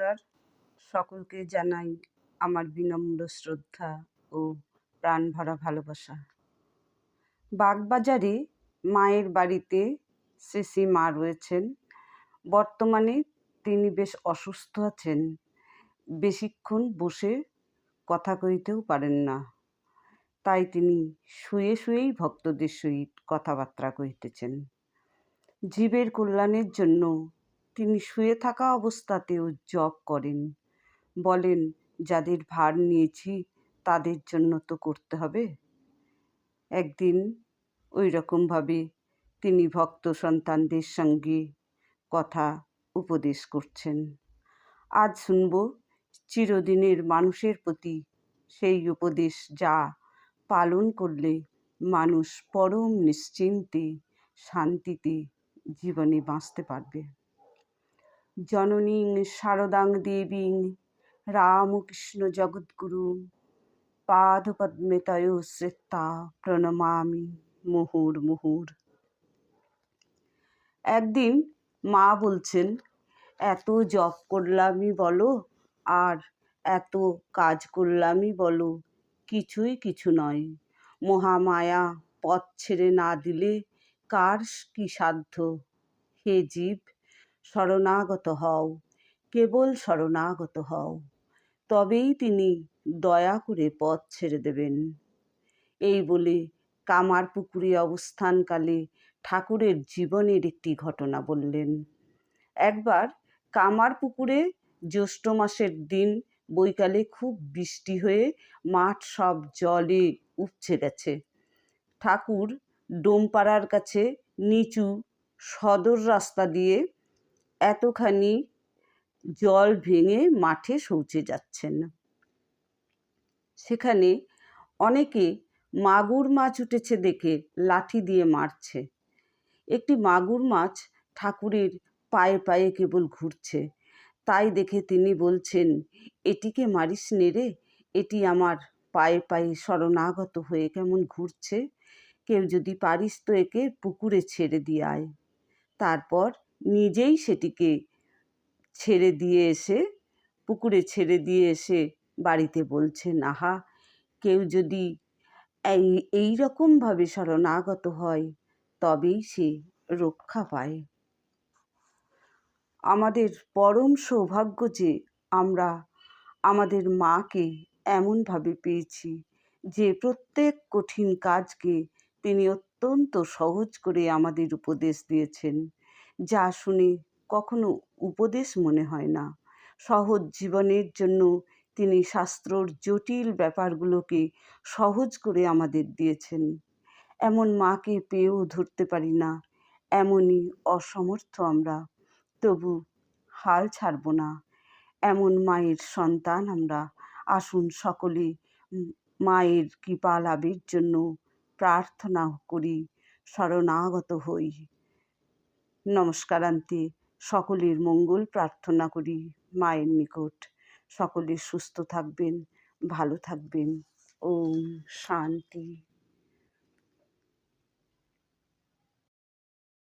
নমস্কার। সকলকে জানাই আমার বিনম্র শ্রদ্ধা ও প্রাণ ভরা ভালোবাসা। বাগবাজারে মায়ের বাড়িতে শ্রী মা রয়েছেন। বর্তমানে তিনি বেশ অসুস্থ আছেন। বেশিক্ষণ বসে কথা কইতেও পারেন না। তাই তিনি শুয়ে শুয়েই ভক্তদের সহিত কথাবার্তা কইতেছেন জীবের কল্যাণের জন্য তিনি শুয়ে থাকা অবস্থাতেও জপ করেন। বলেন, যাদের ভার নিয়েছি, তাদের জন্য তো করতে হবে। একদিন ওই রকমভাবে তিনি ভক্ত সন্তানদের সঙ্গে কথা উপদেশ করছেন। আজ শুনব, চিরদিনের মানুষের প্রতি সেই উপদেশ যা পালন করলে মানুষ পরম নিশ্চিন্তে শান্তিতে জীবনে বাঁচতে পারবে। জননীং শারদাং দেবীং রামকৃষ্ণ জগদ্গুরু। পাদপদ্মে তয় শ্রেত্তা প্রণমামি মুহুর মুহুর। একদিন মা বলছেন, এত জপ করলামই বলো আর এত কাজ করলামই বলো, কিছুই কিছু নয়। মহামায়া পথ ছেড়ে না দিলে কার কি সাধ্য? হে জীব শরণাগত হও, কেবল শরণাগত হও। তবেই তিনি দয়া করে পথ ছেড়ে দেবেন। এই বলে কামার পুকুরে অবস্থানকালে ঠাকুরের জীবনের একটি ঘটনা বললেন। একবার কামার পুকুরে জ্যৈষ্ঠ মাসের দিন বৈকালে খুব বৃষ্টি হয়ে মাঠ সব জলে উপচে গেছে। ঠাকুর ডোমপাড়ার কাছে নিচু সদর রাস্তা দিয়ে এতখানি জল ভেঙে মাঠে শৌচে যাচ্ছেন সেখানে অনেকে মাগুর মাছ উঠেছে দেখে লাঠি দিয়ে মারছে। একটি মাগুর মাছ ঠাকুরের পায়ে পায়ে কেবল ঘুরছে। তাই দেখে তিনি বলছেন, এটিকে মারিস নেড়ে এটি আমার পায়ে পায়ে শরণাগত হয়ে কেমন ঘুরছে। কেউ যদি পারিস তো একে পুকুরে ছেড়ে দিয়ে আয়। তারপর নিজেই সেটিকে ছেড়ে দিয়ে এসে, পুকুরে ছেড়ে দিয়ে এসে বাড়িতে বলছেন আহা কেউ যদি এই এই রকমভাবে শরণাগত হয়, তবেই সে রক্ষা পায়। আমাদের পরম সৌভাগ্য যে আমরা আমাদের মাকে এমনভাবে পেয়েছি, যে প্রত্যেক কঠিন কাজকে তিনি অত্যন্ত সহজ করে আমাদের উপদেশ দিয়েছেন। যা শুনে কখনো উপদেশ মনে হয় না। সহজ জীবনের জন্য তিনি শাস্ত্রর জটিল ব্যাপারগুলোকে সহজ করে আমাদের দিয়েছেন। এমন মাকে পেয়েও ধরতে পারি না, এমনই অসমর্থ আমরা, তবু হাল ছাড়ব না। এমন মায়ের সন্তান আমরা, আসুন সকলে মায়ের কৃপা লাভের জন্য প্রার্থনা করি, শরণাগত হই। নমস্কারান্তে সকলের মঙ্গল প্রার্থনা করি মায়ের নিকট। সকলে সুস্থ থাকবেন ভালো থাকবেন। ওম শান্তি।